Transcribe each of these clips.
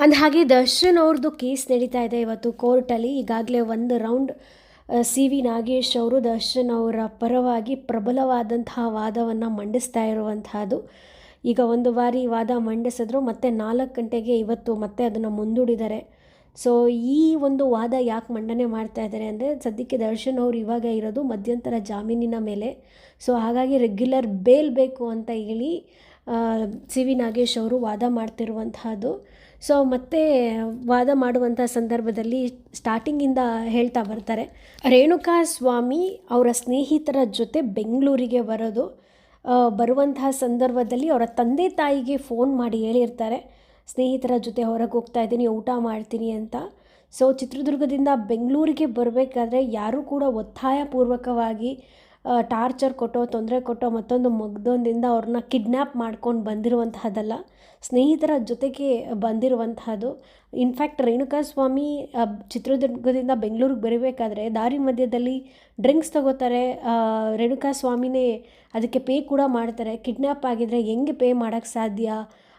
ಅಂದ ಹಾಗೆ ದರ್ಶನ್ ಅವ್ರದ್ದು ಕೇಸ್ ನಡೀತಾ ಇದೆ ಇವತ್ತು ಕೋರ್ಟಲ್ಲಿ. ಈಗಾಗಲೇ ಒಂದು ರೌಂಡ್ ಸಿ ವಿ ನಾಗೇಶ್ ಅವರು ದರ್ಶನ್ ಅವರ ಪರವಾಗಿ ಪ್ರಬಲವಾದಂತಹ ವಾದವನ್ನು ಮಂಡಿಸ್ತಾ ಇರುವಂತಹದ್ದು. ಈಗ ಒಂದು ಬಾರಿ ವಾದ ಮಂಡಿಸಿದ್ರು, ಮತ್ತೆ ನಾಲ್ಕು ಗಂಟೆಗೆ ಇವತ್ತು ಮತ್ತೆ ಅದನ್ನು ಮುಂದೂಡಿದ್ದಾರೆ. ಸೊ, ಈ ಒಂದು ವಾದ ಯಾಕೆ ಮಂಡನೆ ಮಾಡ್ತಾ ಇದ್ದಾರೆ ಅಂದರೆ, ಸದ್ಯಕ್ಕೆ ದರ್ಶನ್ ಅವರು ಇವಾಗ ಇರೋದು ಮಧ್ಯಂತರ ಜಾಮೀನಿನ ಮೇಲೆ. ಸೊ, ಹಾಗಾಗಿ ರೆಗ್ಯುಲರ್ ಬೇಲ್ ಬೇಕು ಅಂತ ಹೇಳಿ ಸಿ ವಿ ನಾಗೇಶ್ ಅವರು ವಾದ ಮಾಡ್ತಿರುವಂತಹದ್ದು. ಸೊ ಮತ್ತೆ ವಾದ ಮಾಡುವಂಥ ಸಂದರ್ಭದಲ್ಲಿ ಸ್ಟಾರ್ಟಿಂಗಿಂದ ಹೇಳ್ತಾ ಬರ್ತಾರೆ ರೇಣುಕಾ ಸ್ವಾಮಿ ಅವರ ಸ್ನೇಹಿತರ ಜೊತೆ ಬೆಂಗಳೂರಿಗೆ ಬರೋದು ಬರುವಂತಹ ಸಂದರ್ಭದಲ್ಲಿ ಅವರ ತಂದೆ ತಾಯಿಗೆ ಫೋನ್ ಮಾಡಿ ಹೇಳಿರ್ತಾರೆ, ಸ್ನೇಹಿತರ ಜೊತೆ ಹೊರಗೆ ಹೋಗ್ತಾ ಇದ್ದೀನಿ, ಊಟ ಮಾಡ್ತೀನಿ ಅಂತ. ಸೊ ಚಿತ್ರದುರ್ಗದಿಂದ ಬೆಂಗಳೂರಿಗೆ ಬರಬೇಕಾದ್ರೆ ಯಾರೂ ಕೂಡ ಒತ್ತಾಯಪೂರ್ವಕವಾಗಿ ಟಾರ್ಚರ್ ಕೊಟ್ಟೋ, ತೊಂದರೆ ಕೊಟ್ಟೋ, ಮತ್ತೊಂದು ಮಗ್ದೊಂದಿಂದ ಅವ್ರನ್ನ ಕಿಡ್ನ್ಯಾಪ್ ಮಾಡ್ಕೊಂಡು ಬಂದಿರುವಂತಹದ್ದಲ್ಲ ಸ್ನೇಹಿತರ ಜೊತೆಗೆ ಬಂದಿರುವಂತಹದ್ದು ಇನ್ಫ್ಯಾಕ್ಟ್ ರೇಣುಕಾಸ್ವಾಮಿ ಸ್ವಾಮಿ ಚಿತ್ರದುರ್ಗದಿಂದ ಬೆಂಗಳೂರಿಗೆ ಬರಬೇಕಾದ್ರೆ ದಾರಿ ಮಧ್ಯದಲ್ಲಿ ಡ್ರಿಂಕ್ಸ್ ತಗೋತಾರೆ. ರೇಣುಕಾ ಸ್ವಾಮಿನೇ ಅದಕ್ಕೆ ಪೇ ಕೂಡ ಮಾಡ್ತಾರೆ. ಕಿಡ್ನ್ಯಾಪ್ ಆಗಿದ್ರೆ ಹೆಂಗೆ ಪೇ ಮಾಡೋಕ್ಕೆ ಸಾಧ್ಯ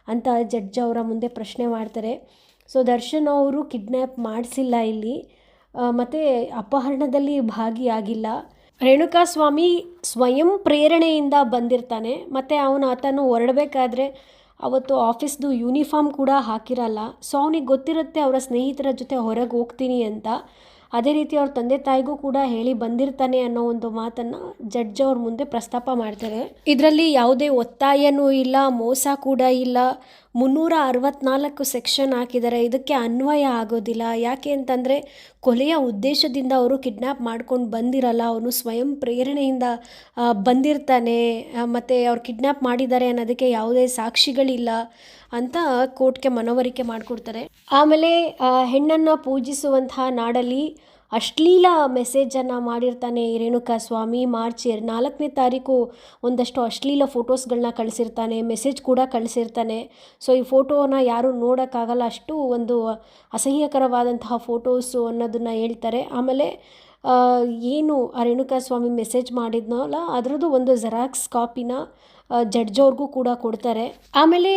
ಅಂತ ಜಡ್ಜ್ ಅವರ ಮುಂದೆ ಪ್ರಶ್ನೆ ಮಾಡ್ತಾರೆ. ಸೊ ದರ್ಶನ್ ಅವರು ಕಿಡ್ನ್ಯಾಪ್ ಮಾಡಿಸಿಲ್ಲ ಇಲ್ಲಿ. ಮತ್ತು ಅಪಹರಣದಲ್ಲಿ ಭಾಗಿಯಾಗಿಲ್ಲ. ರೇಣುಕಾಸ್ವಾಮಿ ಸ್ವಯಂ ಪ್ರೇರಣೆಯಿಂದ ಬಂದಿರ್ತಾನೆ, ಮತ್ತು ಅವನು ಆತನು ಹೊರಡಬೇಕಾದ್ರೆ ಅವತ್ತು ಆಫೀಸ್ದು ಯೂನಿಫಾರ್ಮ್ ಕೂಡ ಹಾಕಿರಲ್ಲ. ಸೊ ಅವನಿಗೆ ಗೊತ್ತಿರುತ್ತೆ, ಅವರ ಸ್ನೇಹಿತರ ಜೊತೆ ಹೊರಗೆ ಹೋಗ್ತೀನಿ ಅಂತ. ಅದೇ ರೀತಿ ಅವ್ರ ತಂದೆ ತಾಯಿಗೂ ಕೂಡ ಹೇಳಿ ಬಂದಿರ್ತಾನೆ ಅನ್ನೋ ಒಂದು ಮಾತನ್ನು ಜಡ್ಜ್ ಅವ್ರ ಮುಂದೆ ಪ್ರಸ್ತಾಪ ಮಾಡ್ತಾರೆ. ಇದರಲ್ಲಿ ಯಾವುದೇ ಒತ್ತಾಯನೂ ಇಲ್ಲ, ಮೋಸ ಕೂಡ ಇಲ್ಲ. ಮುನ್ನೂರ ಅರವತ್ನಾಲ್ಕು ಸೆಕ್ಷನ್ ಹಾಕಿದ್ದಾರೆ. ಇದಕ್ಕೆ ಅನ್ವಯ ಆಗೋದಿಲ್ಲ. ಯಾಕೆ ಅಂತಂದರೆ, ಕೊಲೆಯ ಉದ್ದೇಶದಿಂದ ಅವರು ಕಿಡ್ನ್ಯಾಪ್ ಮಾಡ್ಕೊಂಡು ಬಂದಿರಲ್ಲ. ಅವನು ಸ್ವಯಂ ಪ್ರೇರಣೆಯಿಂದ ಬಂದಿರ್ತಾನೆ. ಮತ್ತು ಅವ್ರು ಕಿಡ್ನ್ಯಾಪ್ ಮಾಡಿದ್ದಾರೆ ಅನ್ನೋದಕ್ಕೆ ಯಾವುದೇ ಸಾಕ್ಷಿಗಳಿಲ್ಲ ಅಂತ ಕೋರ್ಟ್ಗೆ ಮನವರಿಕೆ ಮಾಡಿಕೊಡ್ತಾರೆ. ಆಮೇಲೆ ಹೆಣ್ಣನ್ನು ಪೂಜಿಸುವಂತಹ ನಾಡಲ್ಲಿ ಅಶ್ಲೀಲ ಮೆಸೇಜನ್ನು ಮಾಡಿರ್ತಾನೆ ರೇಣುಕಾ ಸ್ವಾಮಿ. ಮಾರ್ಚ್ ನಾಲ್ಕನೇ ತಾರೀಕು ಒಂದಷ್ಟು ಅಶ್ಲೀಲ ಫೋಟೋಸ್ಗಳನ್ನ ಕಳಿಸಿರ್ತಾನೆ ಮೆಸೇಜ್ ಕೂಡ ಕಳಿಸಿರ್ತಾನೆ. ಸೊ ಈ ಫೋಟೋನ ಯಾರೂ ನೋಡೋಕ್ಕಾಗಲ್ಲ. ಅಷ್ಟು ಒಂದು ಅಸಹ್ಯಕರವಾದಂತಹ ಫೋಟೋಸು ಅನ್ನೋದನ್ನು ಹೇಳ್ತಾರೆ. ಆಮೇಲೆ ಏನು ಆ ರೇಣುಕಾ ಸ್ವಾಮಿ ಮೆಸೇಜ್ ಮಾಡಿದ್ನಲ್ಲ, ಅದರದ್ದು ಒಂದು ಜೆರಾಕ್ಸ್ ಕಾಪಿನ ಜಡ್ಜ್ ಅವ್ರಿಗೂ ಕೂಡ ಕೊಡ್ತಾರೆ. ಆಮೇಲೆ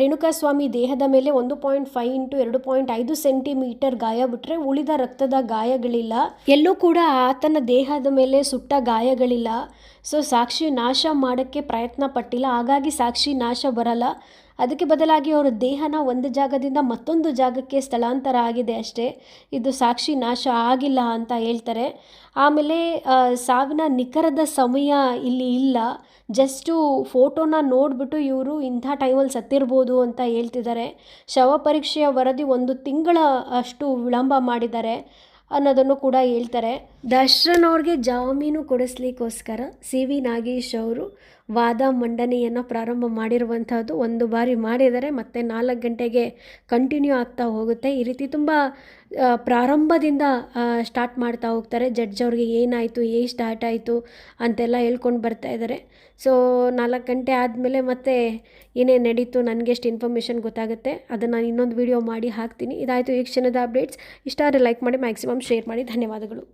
ರೇಣುಕಾ ಸ್ವಾಮಿ ದೇಹದ ಮೇಲೆ ಒಂದು ಪಾಯಿಂಟ್ ಫೈವ್ ಇಂಟು ಎರಡು ಪಾಯಿಂಟ್ ಐದು ಸೆಂಟಿಮೀಟರ್ ಗಾಯ ಬಿಟ್ಟರೆ ಉಳಿದ ರಕ್ತದ ಗಾಯಗಳಿಲ್ಲ. ಎಲ್ಲೂ ಕೂಡ ಆತನ ದೇಹದ ಮೇಲೆ ಸುಟ್ಟ ಗಾಯಗಳಿಲ್ಲ. ಸೊ ಸಾಕ್ಷಿ ನಾಶ ಮಾಡೋಕ್ಕೆ ಪ್ರಯತ್ನ ಪಟ್ಟಿಲ್ಲ. ಹಾಗಾಗಿ ಸಾಕ್ಷಿ ನಾಶ ಬರಲ್ಲ. ಅದಕ್ಕೆ ಬದಲಾಗಿ ಅವರ ದೇಹನ ಒಂದು ಜಾಗದಿಂದ ಮತ್ತೊಂದು ಜಾಗಕ್ಕೆ ಸ್ಥಳಾಂತರ ಆಗಿದೆ ಅಷ್ಟೇ. ಇದು ಸಾಕ್ಷಿ ನಾಶ ಆಗಿಲ್ಲ ಅಂತ ಹೇಳ್ತಾರೆ. ಆಮೇಲೆ ಸಾವಿನ ನಿಖರದ ಸಮಯ ಇಲ್ಲಿ ಇಲ್ಲ. ಜಸ್ಟು ಫೋಟೋನ ನೋಡಿಬಿಟ್ಟು ಇವರು ಇಂಥ ಟೈಮಲ್ಲಿ ಸತ್ತಿರ್ಬೋದು ಅಂತ ಹೇಳ್ತಿದ್ದಾರೆ. ಶವ ಪರೀಕ್ಷೆಯ ವರದಿ ಒಂದು ತಿಂಗಳ ಅಷ್ಟು ವಿಳಂಬ ಮಾಡಿದ್ದಾರೆ. ಅನ್ನೋದನ್ನು ಕೂಡ ಹೇಳ್ತಾರೆ. ದರ್ಶನ್ ಅವ್ರಿಗೆ ಜಾಮೀನು ಕೊಡಿಸ್ಲಿಕ್ಕೋಸ್ಕರ ಸಿ ವಿ ನಾಗೇಶ್ ಅವರು ವಾದ ಮಂಡನೆಯನ್ನು ಪ್ರಾರಂಭ ಮಾಡಿರುವಂಥದ್ದು ಒಂದು ಬಾರಿ ಮಾಡಿದರೆ ಮತ್ತೆ ನಾಲ್ಕು ಗಂಟೆಗೆ ಕಂಟಿನ್ಯೂ ಆಗ್ತಾ ಹೋಗುತ್ತೆ. ಈ ರೀತಿ ತುಂಬ ಪ್ರಾರಂಭದಿಂದ ಸ್ಟಾರ್ಟ್ ಮಾಡ್ತಾ ಹೋಗ್ತಾರೆ. ಜಡ್ಜ್ ಅವ್ರಿಗೆ ಏನಾಯಿತು, ಏ ಸ್ಟಾರ್ಟ್ ಆಯಿತು ಅಂತೆಲ್ಲ ಹೇಳ್ಕೊಂಡು ಬರ್ತಾ ಇದ್ದಾರೆ ಸೊ ನಾಲ್ಕು ಗಂಟೆ ಆದಮೇಲೆ ಮತ್ತೆ ಏನೇನು ನಡೀತು, ನನಗೆ ಎಷ್ಟು ಇನ್ಫಾರ್ಮೇಷನ್ ಗೊತ್ತಾಗುತ್ತೆ, ಅದನ್ನು ನಾನು ಇನ್ನೊಂದು ವೀಡಿಯೋ ಮಾಡಿ ಹಾಕ್ತೀನಿ. ಇದಾಯಿತು ಈ ಕ್ಷಣದ ಅಪ್ಡೇಟ್ಸ್ ಇಷ್ಟ ಆದರೆ ಲೈಕ್ ಮಾಡಿ ಮ್ಯಾಕ್ಸಿಮಮ್ ಶೇರ್ ಮಾಡಿ. ಧನ್ಯವಾದಗಳು.